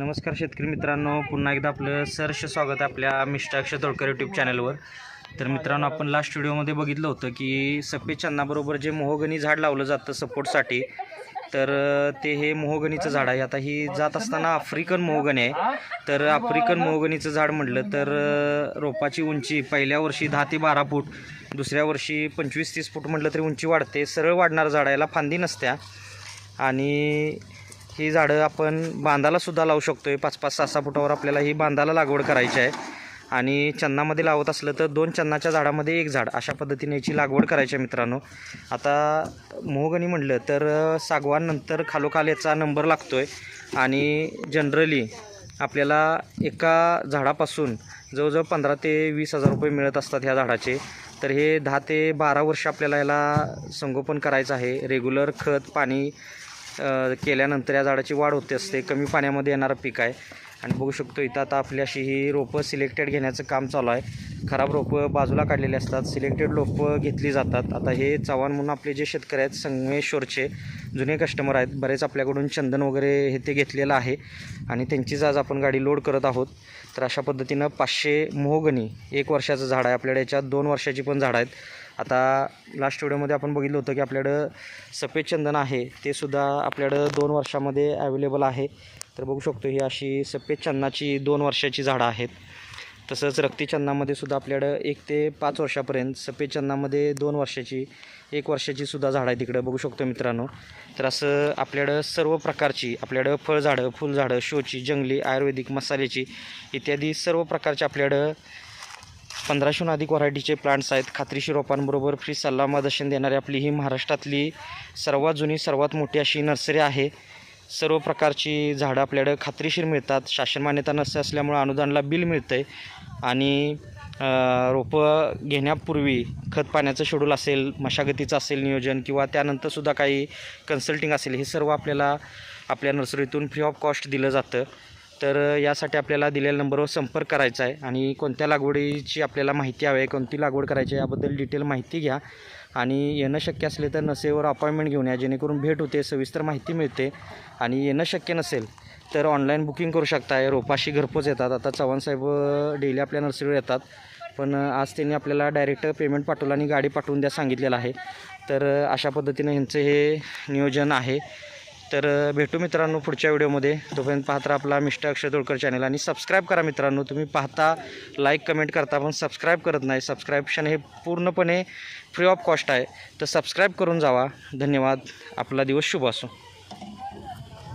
नमस्कार शेतकरी मित्रांनो पुन्हा एकदा आपलं सहर्ष स्वागत आहे आपल्या मिस्टर अक्षय तोडकर यूट्यूब चॅनलवर तर मित्रांनो आपण लास्ट व्हिडिओमध्ये बघितलं होतं की सफेद जे मोहगणी झाड लावलं जातं सपोर्टसाठी तर ते हे मोहगणीचं झाड आहे. आता ही जात असताना आफ्रिकन मोहगणी आहे. तर आफ्रिकन मोहगणीचं झाड म्हटलं तर रोपाची उंची पहिल्या वर्षी दहा ते बारा फूट दुसऱ्या वर्षी पंचवीस तीस फूट म्हटलं तरी उंची वाढते. सरळ वाढणारं झाड आहे. याला फांदी नसत्या. आणि ही झाडं आपण बांधालासुद्धा लावू लावू आहे पाच पाच सहा सहा फुटावर आपल्याला ही बांधाला लागवड करायची आहे. आणि चन्नामध्ये लावत असलं तर दोन चन्नाच्या झाडामध्ये एक झाड अशा पद्धतीने याची लागवड करायची आहे मित्रांनो. आता मोहगणी म्हटलं तर सागवानंतर खालोखाल याचा नंबर लागतो आहे आणि जनरली आपल्याला एका झाडापासून जवळजवळ पंधरा ते वीस हजार रुपये मिळत असतात ह्या झाडाचे. तर हे दहा ते बारा वर्ष आपल्याला याला संगोपन करायचं आहे. रेग्युलर खत पाणी केल्यानंतर या झाडाची वाढ होते असते. कमी पाण्यामध्ये येणारं पीक आहे. आणि बघू शकतो इथं आता आपल्याशी अशी ही रोपं सिलेक्टेड घेण्याचं काम चालू आहे. खराब रोपं बाजूला काढलेली असतात. सिलेक्टेड रोपं घेतली जातात. आता हे चव्हाण म्हणून आपले जे शेतकरी आहेत संगमेश्वरचे जुने कस्टमर आहेत. बरेच आपल्याकडून चंदन वगैरे हे ते घेतलेलं आहे. आणि त्यांचीच आज आपण गाडी लोड करत आहोत. तर अशा पद्धतीनं पाचशे मोहगणी एक वर्षाचं झाड आहे. आपल्याकडे याच्यात दोन वर्षाची पण झाडं आहेत. आता लास्ट व्हिडिओमध्ये आपण बघितलं होतं की आपल्याकडं सफेद चंदन आहे ते सुद्धा आपल्याकडं दोन वर्षामध्ये अवेलेबल आहे. तर बघू शकतो ही अशी सफेद चंदनाची दोन वर्षाची झाडं आहेत. तसंच रक्ती सुद्धा आपल्याकडं एक ते पाच वर्षापर्यंत सफेद चन्नामध्ये दोन वर्षाची एक वर्षाची सुद्धा झाडं आहे तिकडं. बघू शकतो मित्रांनो. तर असं आपल्याकडं सर्व प्रकारची आपल्याकडं फळझाडं फुलझाडं शोची जंगली आयुर्वेदिक मसाल्याची इत्यादी सर्व प्रकारची आपल्याकडं पंधराशेहून अधिक व्हरायटीचे प्लांट्स आहेत. खात्रीशीर रोपांबरोबर फ्री सल्ला देणारी आपली ही महाराष्ट्रातली सर्वात जुनी सर्वात मोठी अशी नर्सरी आहे. सर्व प्रकारची झाडं आपल्याकडं खात्रीशीर मिळतात. शासन मान्यता नसते असल्यामुळं अनुदानला बिल मिळतं आहे आणि रोपं घेण्यापूर्वी खत पाण्याचं शेड्यूल असेल मशागतीचं असेल नियोजन किंवा त्यानंतरसुद्धा काही कन्सल्टिंग असेल हे सर्व आपल्याला आपल्या नर्सरीतून फ्री ऑफ कॉस्ट दिलं जातं. तर यासाठी आपल्याला दिलेल्या नंबरवर संपर्क करायचा आहे आणि कोणत्या लागवडीची आपल्याला माहिती हवी आहे कोणती लागवड करायची आहे याबद्दल डिटेल माहिती घ्या. आणि येणं शक्य असले तर नसेवर अपॉइंटमेंट घेऊन या जेणेकरून भेट होते सविस्तर माहिती मिळते. आणि येणं शक्य नसेल तर ऑनलाईन बुकिंग करू शकताय रोपाशी घरपोच येतात. आता चव्हाणसाहेब डेली आपल्या नर्सरीवर येतात. पण आज त्यांनी आपल्याला डायरेक्ट पेमेंट पाठवलं आणि गाडी पाठवून द्या सांगितलेलं आहे. तर अशा पद्धतीनं ह्यांचं हे नियोजन आहे. तर भेटू मित्रांनो पुढच्या व्हिडिओमध्ये. तोपर्यंत पाहत राहा आपला मिस्टर अक्षय तोडकर चॅनल आणि सबस्क्राईब करा मित्रांनो. तुम्ही पाहता लाईक कमेंट करता पण सबस्क्राईब करत नाही. सबस्क्राईबशन हे पूर्णपणे फ्री ऑफ कॉस्ट आहे. तर सबस्क्राईब करून जावा. धन्यवाद. आपला दिवस शुभ असो.